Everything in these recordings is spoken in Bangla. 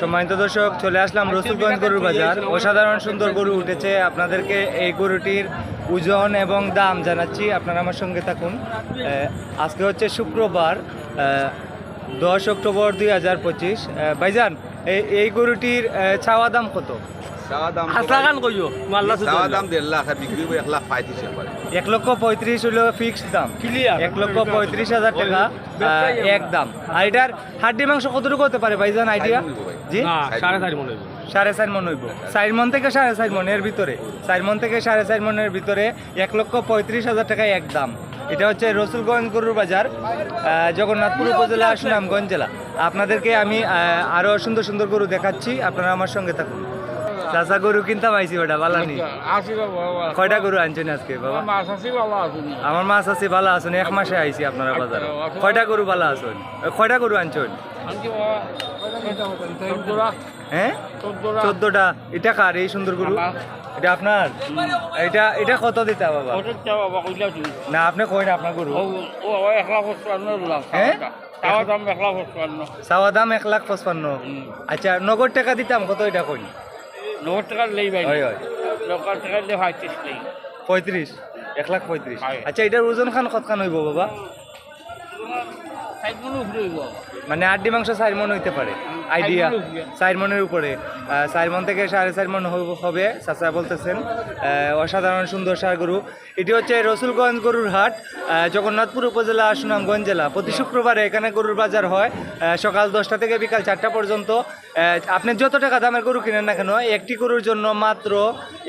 সম্মানিত দর্শক চলে আসলাম রসুলগঞ্জ গরুর বাজার। অসাধারণ সুন্দর গরু উঠেছে। আপনাদেরকে এই গরুটির ওজন এবং দাম জানাচ্ছি। আপনারা আমার সঙ্গে থাকুন। আজকে হচ্ছে শুক্রবার দশ অক্টোবর দুই হাজার পঁচিশ। ভাইজান এই এই গরুটির চাওয়া দাম কত? এক লক্ষ পঁয়ত্রিশ হলো ফিক্সড দাম। এক লক্ষ পঁয়ত্রিশ হাজার টাকা আহ, এক দাম। আর এটার হাড্ডি মাংস কতটুকু হতে পারে ভাইজান? আইডিয়া জি? না সাড়ে চারি মনে হইব। চার মন মন থেকে সাড়ে চার মনের ভিতরে। চার মন থেকে সাড়ে চার মনের ভিতরে এক লক্ষ পঁয়ত্রিশ হাজার টাকায় এক দাম। এটা হচ্ছে রসুলগঞ্জ গরুর বাজার জগন্নাথপুর উপজেলা সুনামগঞ্জ জেলা। আপনাদেরকে আমি আহ, আরও সুন্দর সুন্দর গরু দেখাচ্ছি আপনারা আমার সঙ্গে থাকুন। চাষা গরু কিনতাম আইছি ওটা আসি বাবা কয়টা গরু আনছেন আজকে বাবা? আমার মাছ আছে ভালো আছেন এক মাসে আইছি আপনারা বাজার। কয়টা গরু ভালো আছেন? কয়টা গরু আনছেন? হ্যাঁ? চোদ্দটা। এটা কার? এই সুন্দর গরু? এটা আপনার? এটা এটা কত দিতা বাবা? না আপনি কই না আপনার গরু। হ্যাঁ? চাওয়া দাম এক লাখ পঁচপান্ন। আচ্ছা নগদ টাকা দিতাম কত এটা কই নগদ টাকা লেই ভাই। হয় হয়। নগদ টাকা লে পঁয়ত্রিশ লেই পঁয়ত্রিশ? এক লাখ পঁয়ত্রিশ। আচ্ছা এটার ওজন খান কত খান হইব বাবা? মনে আড্ডি মাংস চার মন হইতে পারে আইডিয়া। চার মনের উপরে। চার মন থেকে সাড়ে চার মন হবে চাচা বলতেছেন। অসাধারণ সুন্দর সার গরু। এটি হচ্ছে রসুলগঞ্জ গরুর হাট জগন্নাথপুর উপজেলা সুনামগঞ্জ জেলা। প্রতি শুক্রবারে এখানে গরুর বাজার হয় সকাল দশটা থেকে বিকাল চারটা পর্যন্ত। আপনি যত টাকা দামের গরু কিনেন না কেন একটি গরুর জন্য মাত্র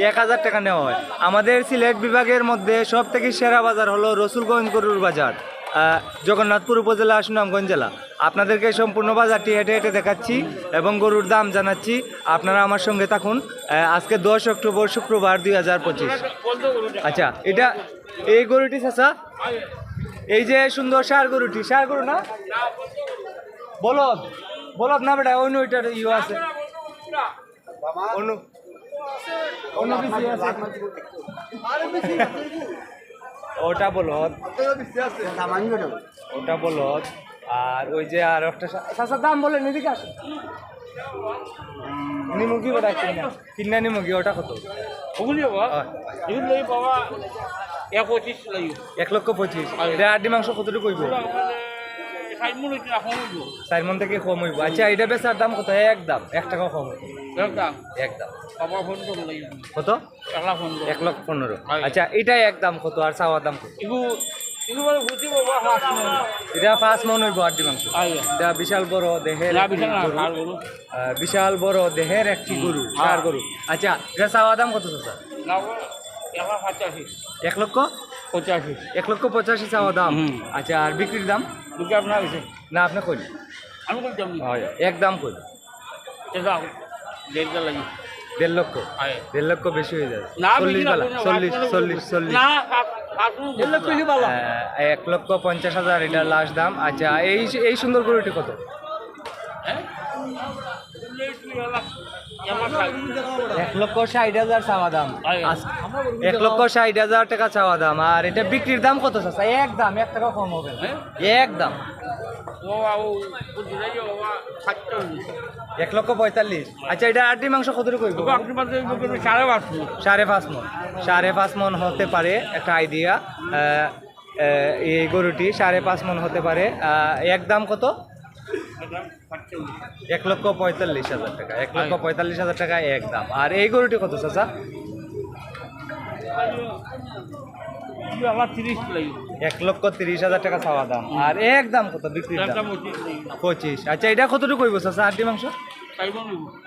এক হাজার টাকা নেওয়া হয়। আমাদের সিলেট বিভাগের মধ্যে সব থেকে সেরা বাজার হলো রসুলগঞ্জ গরুর বাজার। জগন্নাথপুর উপজেলা সুনামগঞ্জ জেলা। আপনাদেরকে সম্পূর্ণ বাজারটি হেঁটে হেঁটে দেখাচ্ছি এবং গরুর দাম জানাচ্ছি। আপনারা আমার সঙ্গে থাকুন। আজকে দশ অক্টোবর শুক্রবার দুই হাজার পঁচিশ। আচ্ছা এটা এই গরুটি, চাচা? এই যে সুন্দর সার গরুটি, সার গরু না? বলদ বলদ না বেটা? অন্য ওইটার ইয়ে আছে। অন্য অন্য কিছু আছে। ওটা বলদ ওটা বলদ আর ওই যে আর একটা চাচার দাম বলেন এদিকে আসে নিমুগি ওটা কিনা। কিনা নিমুগি ওটা কত? ওগুলি বাবা। এক পঁচিশ এক লক্ষ পঁচিশ। আড্ডি মাংস কতটুকু হইব? চার মন থেকে কম হইব। আচ্ছা এটা বেচার দাম কত? এক দাম এক টাকা কম। একদম। কত? এক লক্ষ পনেরো। আচ্ছা এটাই এক দাম কত আর চাওয়ার দাম কত? মানে এটা পাঁচ মন হইব আড্ডি মাংস এটা বিশাল বড় দেহের বিশাল। আর বড় দেহের একটি গরু সার গরু। আচ্ছা এটা চাওয়া দাম কত পঁচাশি। এক লক্ষ? পঁচাশি। এক লক্ষ পঁচাশি চাওয়া দাম। আচ্ছা আর বিক্রির দাম? দুটো আপনার হয়েছে না আপনি কইল আমি বলতাম এক দাম কইল যাও। দেড়টা লাগি। দেড় লক্ষ? দেড় লক্ষ বেশি হয়ে যাবে চল্লিশ বেলা চল্লিশ চল্লিশ চল্লিশ। আহ, এক লক্ষ পঞ্চাশ হাজার এটা লাস্ট দাম। আচ্ছা এই এই সুন্দর গরুটি কত? হ্যাঁ? এক লক্ষ ষাট হাজার চাওয়া দাম। এক লক্ষ ষাট হাজার টাকা চাওয়া দাম। আর এটা বিক্রির দাম কত চাচা এক দাম এক টাকা কম হবে হ্যাঁ? এক দাম। এক লক্ষ পঁয়তাল্লিশ। আচ্ছা এটা আটটি মাংস কতটুকু হইব? তবে আপনি সাড়ে পাঁচ মন। সাড়ে পাঁচ মন। হতে পারে একটা আইডিয়া এই গরুটি সাড়ে পাঁচ মন হতে পারে। এক দাম কত? এক লক্ষ পঁয়তাল্লিশ হাজার টাকা এক লক্ষ পঁয়তাল্লিশ হাজার টাকা এক দাম। আর এই গরুটি কত চাচা? এক লক্ষ তিরিশ হাজার টাকা চাওয়া দাম। আর এক দাম কত পঁচিশ। আচ্ছা এটা কতটুকু হইব চাচা আটটি মাংস?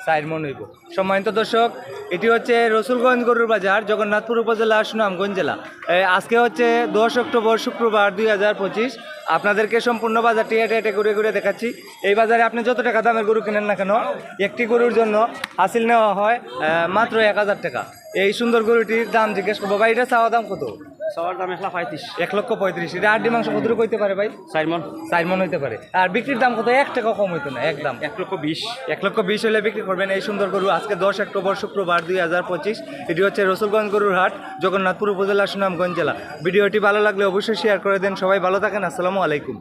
চার মন হইব। সম্মানিত দর্শক এটি হচ্ছে রসুলগঞ্জ গরুর বাজার জগন্নাথপুর উপজেলা সুনামগঞ্জ জেলা। আজকে হচ্ছে দশ অক্টোবর শুক্রবার দুই হাজার পঁচিশ। আপনাদেরকে সম্পূর্ণ বাজারটি হেঁটে হেঁটে ঘুরে ঘুরে দেখাচ্ছি। এই বাজারে আপনি যত টাকা দামের গরু কিনেন না কেন একটি গরুর জন্য হাসিল নেওয়া হয় মাত্র এক হাজার টাকা। এই সুন্দর গরুটির দাম জিজ্ঞেস করব ভাই এটা চাওয়া দাম কত? সবার দাম এক লাখ পঁয়ত্রিশ। এক লক্ষ পঁয়ত্রিশ। এটা আটটি মাংস কত হইতে পারে ভাই? সাইমন। চার মন হইতে পারে। আর বিক্রির দাম কত? এক টাকা কম হইতো না একদম। এক লক্ষ বিশ। এক লক্ষ বিশ হলে বিক্রি করবেন এই সুন্দর গরু। আজকে দশ অক্টোবর শুক্রবার দুই হাজার পঁচিশ। এটি হচ্ছে রসুলগঞ্জ গরুর হাট জগন্নাথপুর উপজেলা সুনামগঞ্জ জেলা। ভিডিওটি ভালো লাগলে অবশ্যই শেয়ার করে দেন। সবাই ভালো থাকেন। আসসালামু আলাইকুম।